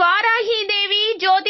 இவ்வாறாகி இதை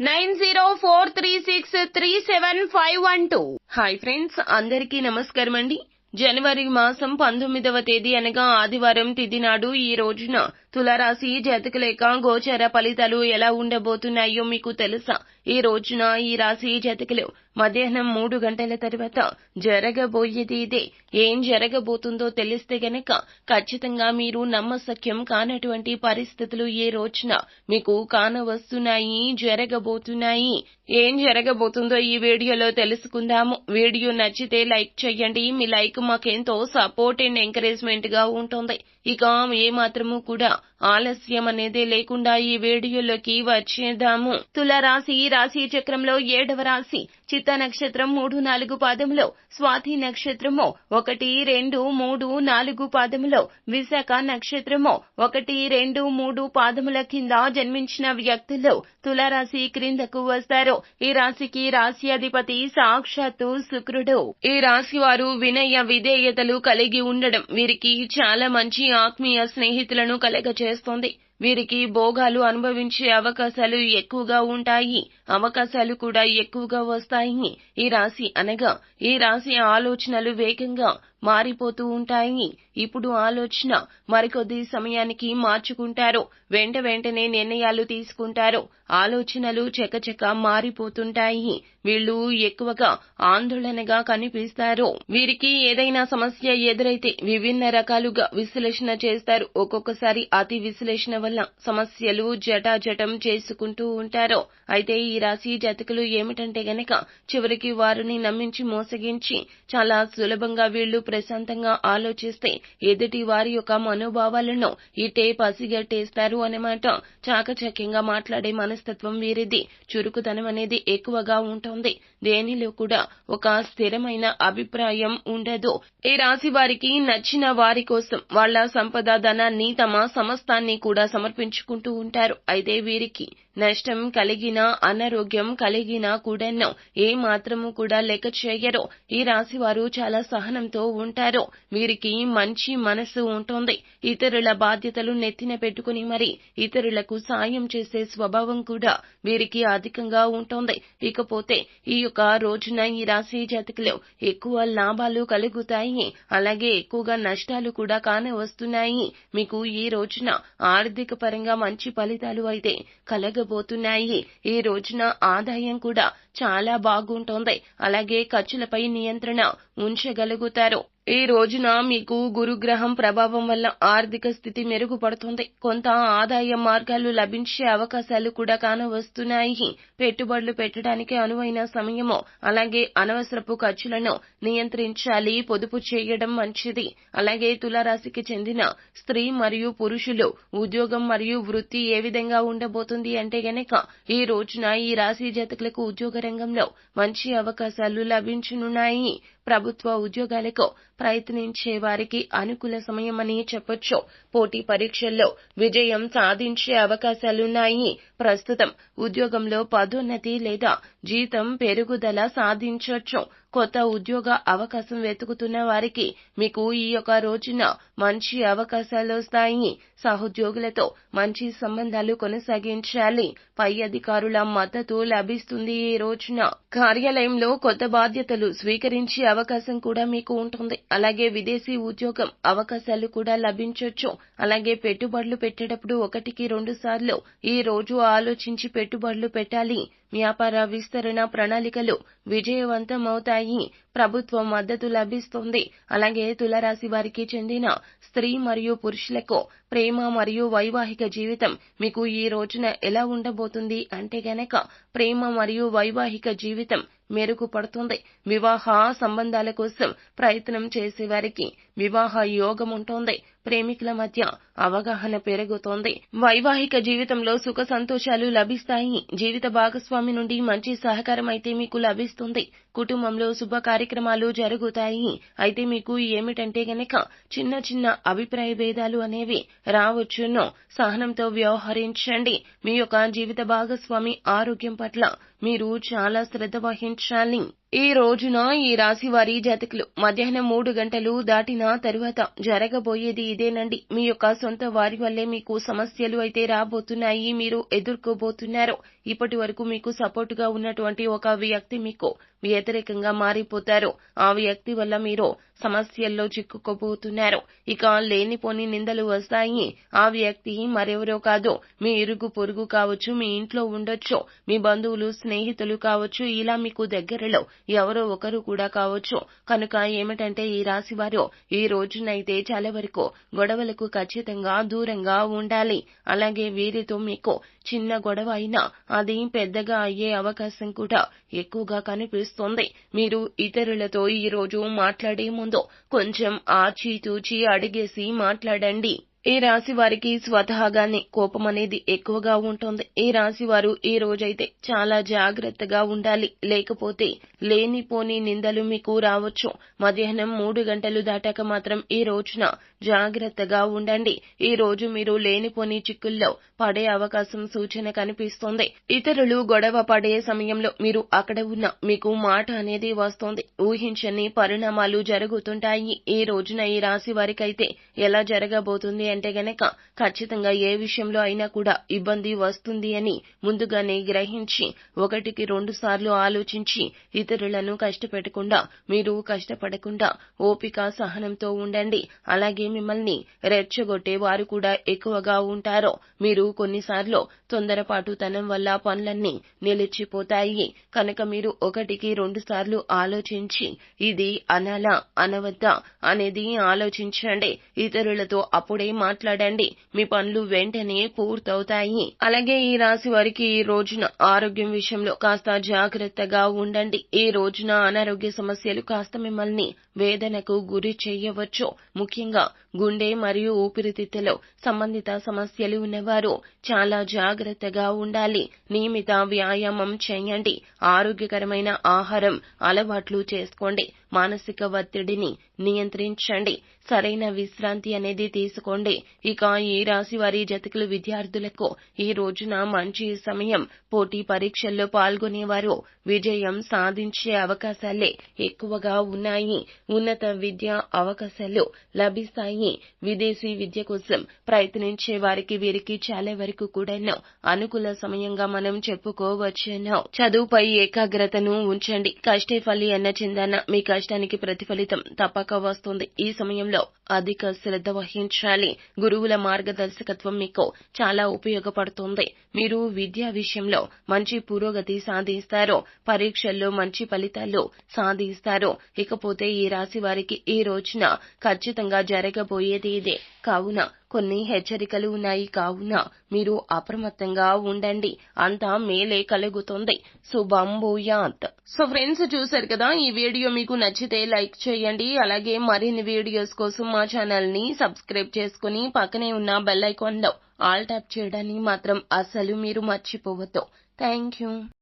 nine zero four three six three seven five one two. Hi friends అందరికీ నమస్కారం అండి జనవరి మాసం పంతొమ్మిదవ తేదీ అనగా ఆదివారం తిథి నాడు ఈ రోజున తులారాశి జాతకులేక గోచర ఫలితాలు ఎలా ఉండబోతున్నాయో మీకు తెలుసా? ఈ రోజున ఈ రాశి జాతకులు మధ్యాహ్నం మూడు గంటల తర్వాత జరగబోయేది ఇదే. ఏం జరగబోతుందో తెలిస్తే గనక ఖచ్చితంగా మీరు నమ్మసఖ్యం కానటువంటి పరిస్థితులు ఈ రోజున మీకు కానవస్తున్నాయి జరగబోతున్నాయి. ఏం జరగబోతుందో ఈ వీడియోలో తెలుసుకుందాము. వీడియో నచ్చితే లైక్ చేయండి. మీ లైక్ మాకెంతో సపోర్ట్ అండ్ ఎంకరేజ్మెంట్గా ఉంటుంది. ఇక ఏ మాత్రము కూడా ఆలస్యం అనేది లేకుండా ఈ వీడియోలోకి వచ్చేద్దాము. తులారాశి రాశి చక్రంలో ఏడవ రాశి. చిత్త నక్షత్రం మూడు నాలుగు పాదములో స్వాతి నక్షత్రము ఒకటి రెండు మూడు నాలుగు పాదములో విశాఖ నక్షత్రము ఒకటి రెండు మూడు పాదముల కింద జన్మించిన వ్యక్తులు తులారాశి క్రిందకు వస్తారు. ఈ రాశికి రాశి అధిపతి సాక్షాత్తు శుక్రుడు. ఈ రాశి వారు వినయ విధేయతలు కలిగి ఉండడం వీరికి చాలా మంచి ఆత్మీయ స్నేహితులను కలగచేస్తుంది వీరికి భోగాలు అనుభవించే అవకాశాలు ఎక్కువగా ఉంటాయి. అవకాశాలు కూడా ఎక్కువగా వస్తాయి. ఈ రాశి అనగా ఈ రాశి ఆలోచనలు వేగంగా మారిపోతూ ఉంటాయి. ఇప్పుడు ఆలోచన మరికొద్ది సమయానికి మార్చుకుంటారు. వెంట వెంటనే నిర్ణయాలు తీసుకుంటారు. ఆలోచనలు చకచక మారిపోతుంటాయి. వీళ్ళు ఎక్కువగా ఆందోళనగా కనిపిస్తారు. వీరికి ఏదైనా సమస్య ఎదురైతే విభిన్న రకాలుగా విశ్లేషణ చేస్తారు. ఒక్కొక్కసారి అతి విశ్లేషణ వల్ల సమస్యలు జటాజటం చేసుకుంటూ ఉంటారు. అయితే ఈ రాశి జాతకులు ఏమిటంటే గనక చివరికి వారిని నమ్మించి మోసగించి చాలా సులభంగా వీళ్ళు ప్రశాంతంగా ఆలోచిస్తే ఎదుటి వారి యొక్క మనోభావాలను ఇటే పసిగట్టేస్తారు అన్నమాట చాకచక్యంగా మాట్లాడే మనస్తత్వం వీరిది. చురుకుతనం అనేది ఎక్కువగా ఉంటుంది. దేనిలో కూడా ఒక స్థిరమైన అభిప్రాయం ఉండదు. ఈ రాశి వారికి నచ్చిన వారి కోసం వాళ్ళ సంపద ధనాన్ని తమ సమస్తాన్ని కూడా సమర్పించుకుంటూ ఉంటారు. అయితే వీరికి నష్టం కలిగిన అనారోగ్యం కలిగినా కూడాను ఏ మాత్రము కూడా లెక్క చేయరు. ఈ రాశి వారు చాలా సహనంతో ఉంటారు. వీరికి మంచి మనసు ఉంటుంది. ఇతరుల బాధ్యతలు నెత్తిన పెట్టుకుని మరి ఇతరులకు సాయం చేసే స్వభావం కూడా వీరికి అధికంగా ఉంటుంది. ఇకపోతే ఈ యొక్క రోజున ఈ రాశి జాతకులు ఎక్కువ లాభాలు కలుగుతాయి. అలాగే ఎక్కువగా నష్టాలు కూడా కానవస్తున్నాయి. మీకు ఈ రోజున ఆర్థిక పరంగా మంచి ఫలితాలు అయితే కలగ పెరగబోతున్నాయి ఈ రోజున ఆదాయం కూడా చాలా బాగుంటోంది. అలాగే ఖర్చులపై నియంత్రణ ఉంచగలుగుతారు. ఈ రోజున మీకు గురుగ్రహం ప్రభావం వల్ల ఆర్థిక స్థితి మెరుగుపడుతుంది. కొంత ఆదాయ మార్గాలు లభించే అవకాశాలు కూడా కానవస్తున్నాయి. పెట్టుబడులు పెట్టడానికి అనువైన సమయము అలాగే అనవసరపు ఖర్చులను నియంత్రించాలి. పొదుపు చేయడం మంచిది. అలాగే తులారాశికి చెందిన స్త్రీ మరియు పురుషులు ఉద్యోగం మరియు వృత్తి ఏ విధంగా ఉండబోతుంది అంటే గనక ఈ రోజున ఈ రాశి జాతకులకు ఉద్యోగ రంగంలో మంచి అవకాశాలు లభించనున్నాయి. ప్రభుత్వ ఉద్యోగాలకు ప్రయత్నించే వారికి అనుకూల సమయమని చెప్పొచ్చు. పోటీ పరీక్షల్లో విజయం సాధించే అవకాశాలున్నాయి. ప్రస్తుతం ఉద్యోగంలో పదోన్నతి లేదా జీతం పెరుగుదల సాధించొచ్చు. కొత్త ఉద్యోగ అవకాశం వెతుకుతున్న వారికి మీకు ఈ యొక్క రోజున మంచి అవకాశాలు వస్తాయి. సహోద్యోగులతో మంచి సంబంధాలు కొనసాగించాలి. పై అధికారుల మద్దతు లభిస్తుంది ఈ రోజున. కార్యాలయంలో కొత్త బాధ్యతలు స్వీకరించే అవకాశం కూడా మీకు ఉంటుంది. అలాగే విదేశీ ఉద్యోగం అవకాశాలు కూడా లభించొచ్చు. అలాగే పెట్టుబడులు పెట్టేటప్పుడు ఒకటికి రెండు సార్లు ఈ రోజు ఆలోచించి పెట్టుబడులు పెట్టాలి. వ్యాపార విస్తరణ ప్రణాళికలు విజయవంతమవుతాయి. ప్రభుత్వం మద్దతు లభిస్తుంది. అలాగే తులరాశి వారికి చెందిన స్త్రీ మరియు పురుషులకు ప్రేమ మరియు వైవాహిక జీవితం మీకు ఈ రోజున ఎలా ఉండబోతుంది అంటే గనక ప్రేమ మరియు వైవాహిక జీవితం మెరుగుపడుతుంది వివాహ సంబంధాల కోసం ప్రయత్నం చేసేవారికి వివాహ యోగం ఉంటుంది. ప్రేమికుల మధ్య అవగాహన పెరుగుతోంది. వైవాహిక జీవితంలో సుఖ సంతోషాలు లభిస్తాయి. జీవిత భాగస్వామి నుండి మంచి సహకారం అయితే మీకు లభిస్తుంది. కుటుంబంలో శుభ కార్యక్రమాలు జరుగుతాయి. అయితే మీకు ఏమిటంటే గనక చిన్న చిన్న అభిప్రాయ భేదాలు అనేవి రావచ్చును. సహనంతో వ్యవహరించండి. మీ యొక్క జీవిత భాగస్వామి ఆరోగ్యం పట్ల మీరు చాలా శ్రద్ధ వహించాలి. ఈ రోజున ఈ రాశి వారి జాతకులు మధ్యాహ్నం మూడు గంటలు దాటిన తరువాత జరగబోయేది ఇదేనండి. మీ యొక్క సొంత వారి వల్లే మీకు సమస్యలు అయితే రాబోతున్నాయి. మీరు ఎదుర్కోబోతున్నారు. ఇప్పటి వరకు మీకు సపోర్ట్గా ఉన్నటువంటి ఒక వ్యక్తి మీకు వ్యతిరేకంగా మారిపోతారు. ఆ వ్యక్తి వల్ల మీరు సమస్యల్లో చిక్కుకోబోతున్నారు ఇక లేనిపోని నిందలు వస్తాయి. ఆ వ్యక్తి మరెవరో కాదు. మీ ఇరుగు పొరుగు కావచ్చు మీ ఇంట్లో ఉండొచ్చు మీ బంధువులు స్నేహితులు కావచ్చు ఇలా మీకు దగ్గరలో ఎవరో ఒకరు కూడా కావచ్చు. కనుక ఏమిటంటే ఈ రాశివారు ఈ రోజునైతే చాలా వరకు గొడవలకు ఖచ్చితంగా దూరంగా ఉండాలి. అలాగే వీరితో మీకు చిన్న గొడవ అయినా అది పెద్దగా అయ్యే అవకాశం కూడా ఎక్కువగా కనిపిస్తుంది. మీరు ఇతరులతో ఈ రోజు మాట్లాడే ముందు కొంచెం ఆచితూచి అడిగేసి మాట్లాడండి. ఈ రాశి వారికి స్వతహాగానే కోపం అనేది ఎక్కువగా ఉంటుంది. ఈ రాశి వారు ఈ రోజైతే చాలా జాగ్రత్తగా ఉండాలి. లేకపోతే లేనిపోని నిందలు మీకు రావచ్చు. మధ్యాహ్నం మూడు గంటలు దాటాక మాత్రం ఈ రోజున జాగ్రత్తగా ఉండండి. ఈ రోజు మీరు లేనిపోని చిక్కుల్లో పడే అవకాశం సూచన కనిపిస్తోంది. ఇతరులు గొడవ పడే సమయంలో మీరు అక్కడ ఉన్న మీకు మాట అనేది వస్తోంది. ఊహించని పరిణామాలు జరుగుతుంటాయి. ఈ రోజున ఈ రాశి వారికైతే ఎలా జరగబోతుంది అంటే గనక ఖచ్చితంగా ఏ విషయంలో అయినా కూడా ఇబ్బంది వస్తుంది అని ముందుగానే గ్రహించి ఒకటికి రెండు సార్లు ఆలోచించి ఇతరులను కష్టపెట్టకుండా మీరు కష్టపడకుండా ఓపిక సహనంతో ఉండండి. అలాగే మిమ్మల్ని రెచ్చగొట్టే వారు కూడా ఎక్కువగా ఉంటారు. మీరు కొన్నిసార్లు తొందరపాటుతనం వల్ల పనులన్నీ నిలిచిపోతాయి. కనుక మీరు ఒకటికి రెండు సార్లు ఆలోచించి ఇది అనాలా అనవద్దా అనేది ఆలోచించండి. ఇతరులతో అప్పుడే మాట్లాడండి. మీ పనులు వెంటనే పూర్తవుతాయి. అలాగే ఈ రాశి వారికి ఈ రోజున ఆరోగ్యం విషయంలో కాస్త జాగ్రత్తగా ఉండండి. ఈ రోజున అనారోగ్య సమస్యలు కాస్త మిమ్మల్ని వేదనకు గురి చేయవచ్చు. ముఖ్యంగా గుండె మరియు ఊపిరితిత్తులో సంబంధిత సమస్యలు ఉన్నవారు చాలా జాగ్రత్తగా ఉండాలి. నియమిత వ్యాయామం చేయండి. ఆరోగ్యకరమైన ఆహారం అలవాట్లు చేసుకోండి. మానసిక ఒత్తిడిని నియంత్రించండి. సరైన విశ్రాంతి అనేది తీసుకోండి. ఇక ఈ రాశి వారి జతకులు విద్యార్థులకు ఈ రోజున మంచి సమయం పోటీ పరీక్షల్లో పాల్గొనేవారు. విజయం సాధించే అవకాశాలే ఎక్కువగా ఉన్నాయి. ఉన్నత విద్యా అవకాశాలు లభిస్తాయి. విదేశీ విద్య కోసం ప్రయత్నించే వారికి వీరికి చాలా వరకు కూడా అనుకూల సమయంగా మనం చెప్పుకోవచ్చును. చదువుపై ఏకాగ్రతను ఉంచండి. కష్టే ఫలి అన్న చిందన మీ కష్టానికి ప్రతిఫలితం తప్పక వస్తుంది. ఈ సమయంలో అధిక శ్రద్ధ వహించాలి. గురువుల మార్గదర్శకత్వం మీకు చాలా ఉపయోగపడుతుంది. మీరు విద్యా విషయంలో మంచి పురోగతి సాధిస్తారు. పరీక్షల్లో మంచి ఫలితాలు సాధిస్తారు. ఇకపోతే ఈ రాశి వారికి ఈ రోజున ఖచ్చితంగా జరగబోయేది ఇదే. కావున కొన్ని హెచ్చరికలు ఉన్నాయి. కావున మీరు అప్రమత్తంగా ఉండండి. అంతా మేలే కలుగుతుంది. శుభం భూయాత్. సో ఫ్రెండ్స్ చూసారు కదా ఈ వీడియో మీకు నచ్చితే లైక్ చేయండి. అలాగే మరిన్ని వీడియోస్ కోసం మా ఛానల్ని సబ్స్క్రైబ్ చేసుకుని పక్కనే ఉన్న బెల్ ఐకాన్లో ఆల్ ట్యాప్ చేయడాన్ని మాత్రం అస్సలు మీరు మర్చిపోవద్దు. Thank you.